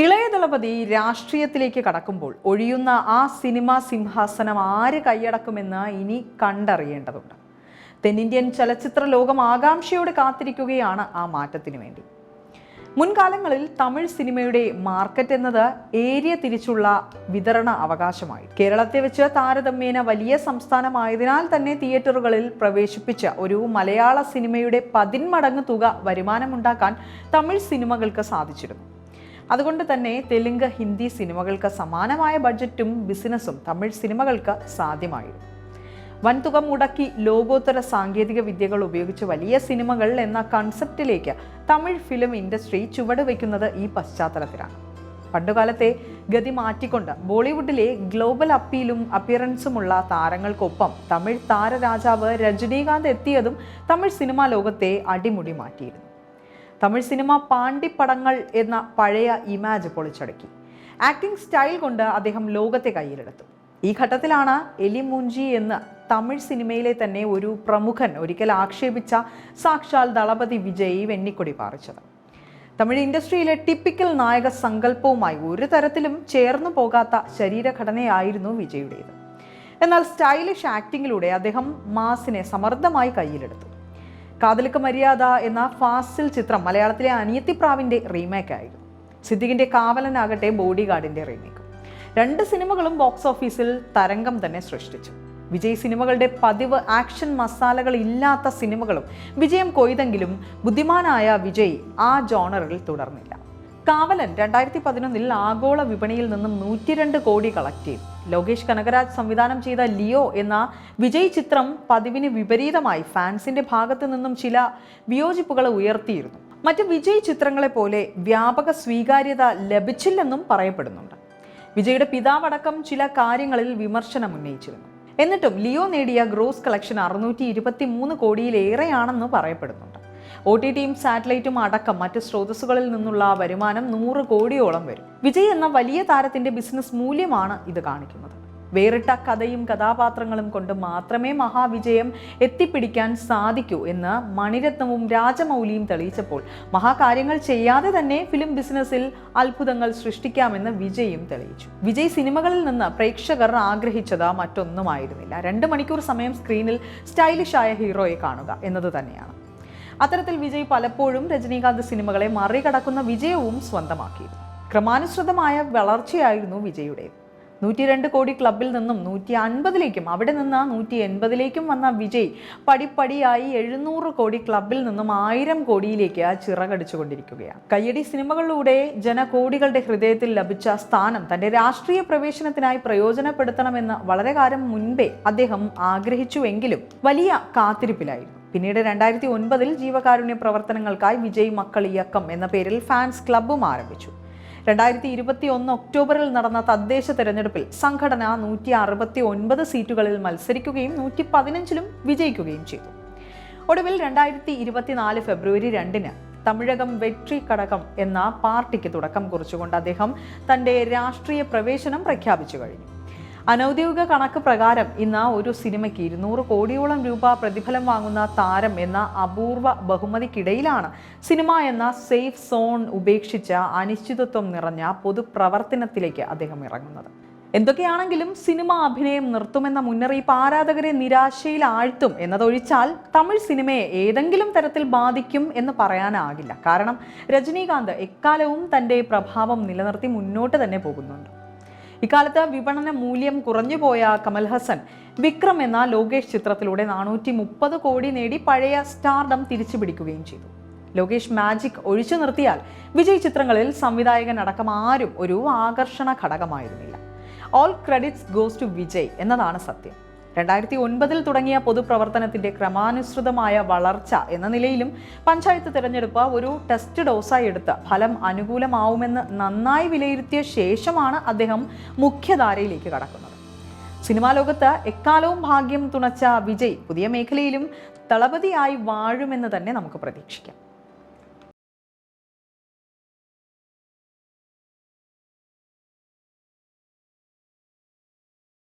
ഇളയ ദളപതി രാഷ്ട്രീയത്തിലേക്ക് കടക്കുമ്പോൾ ഒഴിയുന്ന ആ സിനിമാ സിംഹാസനം ആര് കൈയടക്കുമെന്ന് ഇനി കണ്ടറിയേണ്ടതുണ്ട്. തെന്നിന്ത്യൻ ചലച്ചിത്ര ലോകം ആകാംക്ഷയോടെ കാത്തിരിക്കുകയാണ് ആ മാറ്റത്തിനു വേണ്ടി. മുൻകാലങ്ങളിൽ തമിഴ് സിനിമയുടെ മാർക്കറ്റ് എന്നത് ഏരിയ തിരിച്ചുള്ള വിതരണ അവകാശമായി. കേരളത്തെ വെച്ച് താരതമ്യേന വലിയ സംസ്ഥാനമായതിനാൽ തന്നെ തിയേറ്ററുകളിൽ പ്രവേശിപ്പിച്ച ഒരു മലയാള സിനിമയുടെ പതിന്മടങ്ങ് തുക വരുമാനമുണ്ടാക്കാൻ തമിഴ് സിനിമകൾക്ക് സാധിച്ചിരുന്നു. അതുകൊണ്ട് തന്നെ തെലുങ്ക് ഹിന്ദി സിനിമകൾക്ക് സമാനമായ ബഡ്ജറ്റും ബിസിനസ്സും തമിഴ് സിനിമകൾക്ക് സാധ്യമായിരുന്നു. വൻതുക മുടക്കി ലോകോത്തര സാങ്കേതിക വിദ്യകൾ ഉപയോഗിച്ച് വലിയ സിനിമകൾ എന്ന കൺസെപ്റ്റിലേക്ക് തമിഴ് ഫിലിം ഇൻഡസ്ട്രി ചുവടുവെക്കുന്നത് ഈ പശ്ചാത്തലത്തിലാണ്. പണ്ടുകാലത്തെ ഗതി മാറ്റിക്കൊണ്ട് ബോളിവുഡിലെ ഗ്ലോബൽ അപ്പീലും അപ്പിയറൻസുമുള്ള താരങ്ങൾക്കൊപ്പം തമിഴ് താരരാജാവ് രജനീകാന്ത് എത്തിയതും തമിഴ് സിനിമാ ലോകത്തെ അടിമുടി മാറ്റിയിരുന്നു. തമിഴ് സിനിമ പാണ്ടിപ്പടങ്ങൾ എന്ന പഴയ ഇമാജ് പൊളിച്ചടക്കി. ആക്ടിംഗ് സ്റ്റൈൽ കൊണ്ട് അദ്ദേഹം ലോകത്തെ കയ്യിലെടുത്തു. ഈ ഘട്ടത്തിലാണ് എലിമുഞ്ചി എന്ന് തമിഴ് സിനിമയിലെ തന്നെ ഒരു പ്രമുഖൻ ഒരിക്കൽ ആക്ഷേപിച്ച സാക്ഷാൽ ദളപതി വിജയ് വെണ്ണിക്കൊടി പാറിച്ചത്. തമിഴ് ഇൻഡസ്ട്രിയിലെ ടിപ്പിക്കൽ നായക സങ്കല്പവുമായി ഒരു തരത്തിലും ചേർന്നു പോകാത്ത ശരീരഘടനയായിരുന്നു വിജയുടേത്. എന്നാൽ സ്റ്റൈലിഷ് ആക്ടിങ്ങിലൂടെ അദ്ദേഹം മാസിനെ സമർത്ഥമായി കയ്യിലെടുത്തു. കാതലിക്ക് മര്യാദ എന്ന ഫാസിൽ ചിത്രം മലയാളത്തിലെ അനിയത്തിപ്രാവിന്റെ റീമേക്ക് ആയിരുന്നു സിദ്ദിഖിന്റെ കാവലനാകട്ടെ ബോഡി ഗാർഡിന്റെ റീമേക്ക്. രണ്ട് സിനിമകളും ബോക്സ് ഓഫീസിൽ തരംഗം തന്നെ സൃഷ്ടിച്ചു. വിജയ് സിനിമകളുടെ പതിവ് ആക്ഷൻ മസാലകൾ ഇല്ലാത്ത സിനിമകളും വിജയം കൊയ്തെങ്കിലും ബുദ്ധിമാനായ വിജയ് ആ ജോണറിൽ തുടർന്നില്ല. കാവലൻ രണ്ടായിരത്തി പതിനൊന്നിൽ ആഗോള വിപണിയിൽ നിന്നും നൂറ്റിരണ്ട് കോടി കളക്ട് ചെയ്തു. ലോകേഷ് കനകരാജ് സംവിധാനം ചെയ്ത ലിയോ എന്ന വിജയ് ചിത്രം പതിവിന് വിപരീതമായി ഫാൻസിന്റെ ഭാഗത്തു നിന്നും ചില വിയോജിപ്പുകൾ ഉയർത്തിയിരുന്നു. മറ്റ് വിജയ് ചിത്രങ്ങളെ പോലെ വ്യാപക സ്വീകാര്യത ലഭിച്ചില്ലെന്നും പറയപ്പെടുന്നുണ്ട്. വിജയുടെ പിതാവടക്കം ചില കാര്യങ്ങളിൽ വിമർശനം ഉന്നയിച്ചിരുന്നു. എന്നിട്ടും ലിയോ നേടിയ ഗ്രോസ് കളക്ഷൻ അറുന്നൂറ്റി ഇരുപത്തി മൂന്ന് കോടിയിലേറെയാണെന്ന് പറയപ്പെടുന്നുണ്ട്. ഒ ടി ടിയും സാറ്റലൈറ്റും അടക്കം മറ്റ് സ്രോതസ്സുകളിൽ നിന്നുള്ള വരുമാനം നൂറ് കോടിയോളം വരും. വിജയ് എന്ന വലിയ താരത്തിന്റെ ബിസിനസ് മൂല്യമാണ് ഇത് കാണിക്കുന്നത്. വേറിട്ട കഥയും കഥാപാത്രങ്ങളും കൊണ്ട് മാത്രമേ മഹാവിജയം എത്തിപ്പിടിക്കാൻ സാധിക്കൂ എന്ന് മണിരത്നവും രാജമൗലിയും തെളിയിച്ചപ്പോൾ മഹാകാര്യങ്ങൾ ചെയ്യാതെ തന്നെ ഫിലിം ബിസിനസ്സിൽ അത്ഭുതങ്ങൾ സൃഷ്ടിക്കാമെന്ന് വിജയും തെളിയിച്ചു. വിജയ് സിനിമകളിൽ നിന്ന് പ്രേക്ഷകർ ആഗ്രഹിച്ചത് മറ്റൊന്നുമായിരുന്നില്ല. രണ്ട് മണിക്കൂർ സമയം സ്ക്രീനിൽ സ്റ്റൈലിഷായ ഹീറോയെ കാണുക എന്നത് തന്നെയാണ്. അത്തരത്തിൽ വിജയ് പലപ്പോഴും രജനീകാന്ത് സിനിമകളെ മറികടക്കുന്ന വിജയവും സ്വന്തമാക്കി. ക്രമാനുസൃതമായ വളർച്ചയായിരുന്നു വിജയുടേത് നൂറ്റി രണ്ട് കോടി ക്ലബിൽ നിന്നും നൂറ്റി അൻപതിലേക്കും അവിടെ നിന്ന് നൂറ്റി എൺപതിലേക്കും വന്ന വിജയ് പടിപ്പടിയായി എഴുന്നൂറ് കോടി ക്ലബിൽ നിന്നും ആയിരം കോടിയിലേക്ക് ചിറകടിച്ചുകൊണ്ടിരിക്കുകയാണ്. കയ്യടി സിനിമകളിലൂടെ ജനകോടികളുടെ ഹൃദയത്തിൽ ലഭിച്ച സ്ഥാനം തന്റെ രാഷ്ട്രീയ പ്രവേശനത്തിനായി പ്രയോജനപ്പെടുത്തണമെന്ന് വളരെ കാലം മുൻപേ അദ്ദേഹം ആഗ്രഹിച്ചുവെങ്കിലും വലിയ കാത്തിരിപ്പിലായിരുന്നു. പിന്നീട് രണ്ടായിരത്തി ഒൻപതിൽ ജീവകാരുണ്യ പ്രവർത്തനങ്ങൾക്കായി വിജയ് മക്കൾ ഇയക്കം എന്ന പേരിൽ ഫാൻസ് ക്ലബ്ബും ആരംഭിച്ചു. രണ്ടായിരത്തി ഇരുപത്തി ഒന്ന് ഒക്ടോബറിൽ നടന്ന തദ്ദേശ തെരഞ്ഞെടുപ്പിൽ സംഘടന നൂറ്റി അറുപത്തി ഒൻപത് സീറ്റുകളിൽ മത്സരിക്കുകയും നൂറ്റി പതിനഞ്ചിലും വിജയിക്കുകയും ചെയ്തു. ഒടുവിൽ രണ്ടായിരത്തി ഇരുപത്തിനാല് ഫെബ്രുവരി രണ്ടിന് തമിഴകം വെട്രി കടകം എന്ന പാർട്ടിക്ക് തുടക്കം കുറിച്ചുകൊണ്ട് അദ്ദേഹം തന്റെ രാഷ്ട്രീയ പ്രവേശനം പ്രഖ്യാപിച്ചു കഴിഞ്ഞു. അനൗദ്യോഗിക കണക്ക് പ്രകാരം ഇന്ന് ഒരു സിനിമയ്ക്ക് ഇരുന്നൂറ് കോടിയോളം രൂപ പ്രതിഫലം വാങ്ങുന്ന താരം എന്ന അപൂർവ ബഹുമതിക്കിടയിലാണ് സിനിമ എന്ന സേഫ് സോൺ ഉപേക്ഷിച്ച അനിശ്ചിതത്വം നിറഞ്ഞ പൊതുപ്രവർത്തനത്തിലേക്ക് അദ്ദേഹം ഇറങ്ങുന്നത്. എന്തൊക്കെയാണെങ്കിലും സിനിമ അഭിനയം നിർത്തുമെന്ന മുന്നറിയിപ്പ് ആരാധകരെ നിരാശയിൽ ആഴ്ത്തും എന്നതൊഴിച്ചാൽ തമിഴ് സിനിമയെ ഏതെങ്കിലും തരത്തിൽ ബാധിക്കും എന്ന് പറയാനാകില്ല. കാരണം രജനീകാന്ത് എക്കാലവും തന്റെ പ്രഭാവം നിലനിർത്തി മുന്നോട്ട് തന്നെ പോകുന്നുണ്ട്. ഇക്കാലത്ത് വിപണന മൂല്യം കുറഞ്ഞുപോയ കമൽ ഹസൻ വിക്രം എന്ന ലോകേഷ് ചിത്രത്തിലൂടെ നാനൂറ്റി മുപ്പത് കോടി നേടി പഴയ സ്റ്റാർഡം തിരിച്ചു പിടിക്കുകയും ചെയ്തു. ലോകേഷ് മാജിക് ഒഴിച്ചു നിർത്തിയാൽ വിജയ് ചിത്രങ്ങളിൽ സംവിധായകൻ അടക്കം ആരും ഒരു ആകർഷണ ഘടകമായിരുന്നില്ല. All credits goes to Vijay എന്നതാണ് സത്യം. രണ്ടായിരത്തി ഒൻപതിൽ തുടങ്ങിയ പൊതുപ്രവർത്തനത്തിന്റെ ക്രമാനുസൃതമായ വളർച്ച എന്ന നിലയിലും പഞ്ചായത്ത് തിരഞ്ഞെടുപ്പ് ഒരു ടെസ്റ്റ് ഡോസായി എടുത്ത് ഫലം അനുകൂലമാവുമെന്ന് നന്നായി വിലയിരുത്തിയ ശേഷമാണ് അദ്ദേഹം മുഖ്യധാരയിലേക്ക് കടക്കുന്നത്. സിനിമാ ലോകത്ത് എക്കാലവും ഭാഗ്യം തുണച്ച വിജയ് പുതിയ മേഖലയിലും തളപതിയായി വാഴുമെന്ന് തന്നെ നമുക്ക് പ്രതീക്ഷിക്കാം.